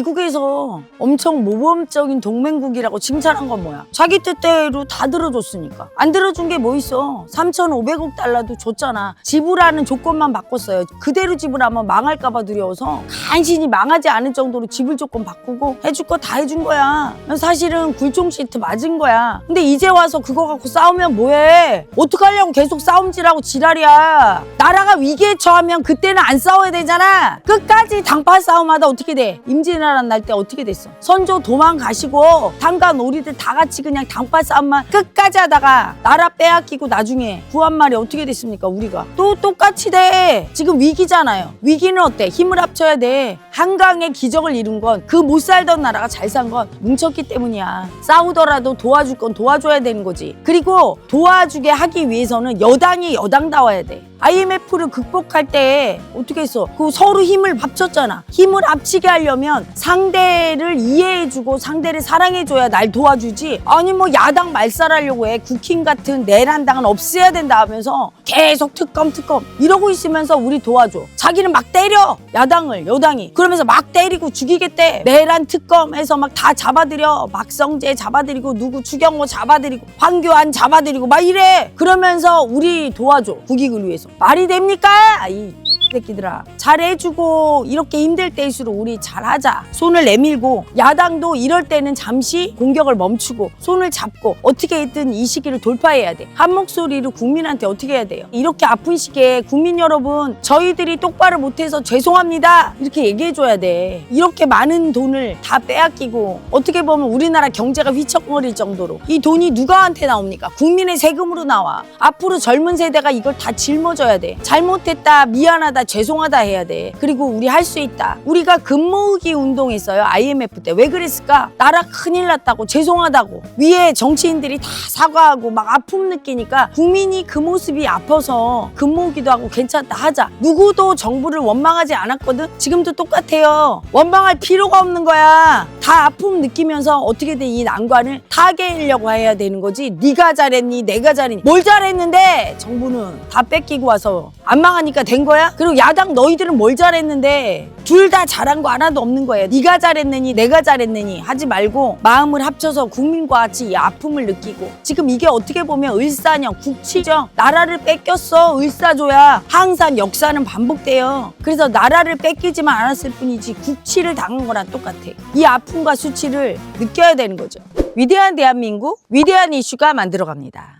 미국에서 엄청 모범적인 동맹국이라고 칭찬한 건 뭐야? 자기 뜻대로 다 들어줬으니까. 안 들어준 게 뭐 있어? 3,500억 달러도 줬잖아. 지불하는 조건만 바꿨어요. 그대로 지불하면 망할까봐 두려워서 간신히 망하지 않을 정도로 지불 조건 바꾸고 해줄 거 다 해준 거야. 사실은 굴종 시트 맞은 거야. 근데 이제 와서 그거 갖고 싸우면 뭐해? 어떡하려고 계속 싸움질하고 지랄이야. 나라가 위기에 처하면 그때는 안 싸워야 되잖아. 끝까지 당파 싸움하다 어떻게 돼? 임진 왜란 날때 어떻게 됐어? 선조 도망가시고 당가 놀이들 다 같이 그냥 당파 싸움만 끝까지 하다가 나라 빼앗기고 나중에 구한 말이 어떻게 됐습니까? 우리가 또 똑같이 돼. 지금 위기잖아요. 위기는 어때? 힘을 합쳐야 돼. 한강의 기적을 이룬 건 그 못 살던 나라가 잘 산 건 뭉쳤기 때문이야. 싸우더라도 도와줄 건 도와줘야 되는 거지. 그리고 도와주게 하기 위해서는 여당이 여당다워야 돼. IMF를 극복할 때 어떻게 했어? 그 서로 힘을 합쳤잖아. 힘을 합치게 하려면 상대를 이해해주고 상대를 사랑해줘야 날 도와주지. 아니 뭐 야당 말살하려고 해. 국힘 같은 내란당은 없애야 된다 하면서 계속 특검 특검 이러고 있으면서 우리 도와줘. 자기는 막 때려 야당을 여당이 그러면서 막 때리고 죽이겠대. 내란 특검에서 막 다 잡아들여. 박성재 잡아들이고 누구 추경호 잡아들이고 황교안 잡아들이고 막 이래. 그러면서 우리 도와줘. 국익을 위해서. 말이 됩니까? 이 새끼들아 잘해주고 이렇게 힘들 때일수록 우리 잘하자 손을 내밀고 야당도 이럴 때는 잠시 공격을 멈추고 손을 잡고 어떻게든 이 시기를 돌파해야 돼 한 목소리로 국민한테 어떻게 해야 돼요? 이렇게 아픈 시기에 국민 여러분 저희들이 똑바로 못해서 죄송합니다. 이렇게 얘기해줘야 돼. 이렇게 많은 돈을 다 빼앗기고 어떻게 보면 우리나라 경제가 휘청거릴 정도로 이 돈이 누가한테 나옵니까? 국민의 세금으로 나와. 앞으로 젊은 세대가 이걸 다 짊어져야 돼. 잘못했다 미안하다 죄송하다 해야 돼. 그리고 우리 할 수 있다. 우리가 금 모으기 운동 했어요. IMF 때. 왜 그랬을까? 나라 큰일 났다고 죄송하다고. 위에 정치인들이 다 사과하고 막 아픔 느끼니까 국민이 그 모습이 아파서 금모으기도 하고 괜찮다 하자. 누구도 정부를 원망하지 않았거든? 지금도 똑같아요. 원망할 필요가 없는 거야 다 아픔 느끼면서 어떻게든 이 난관을 타개하려고 해야 되는 거지 네가 잘했니 내가 잘했니 뭘 잘했는데 정부는 다 뺏기고 와서 안 망하니까 된 거야? 그리고 야당 너희들은 뭘 잘했는데 둘 다 잘한 거 하나도 없는 거예요. 네가 잘했느니 내가 잘했느니 하지 말고 마음을 합쳐서 국민과 같이 이 아픔을 느끼고 지금 이게 어떻게 보면 을사년 국치죠. 나라를 뺏겼어 을사조야. 항상 역사는 반복돼요. 그래서 나라를 뺏기지만 않았을 뿐이지 국치를 당한 거랑 똑같아. 이 아픔 과 수치를 느껴야 되는 거죠. 위대한 대한민국 위대한 이슈가 만들어갑니다.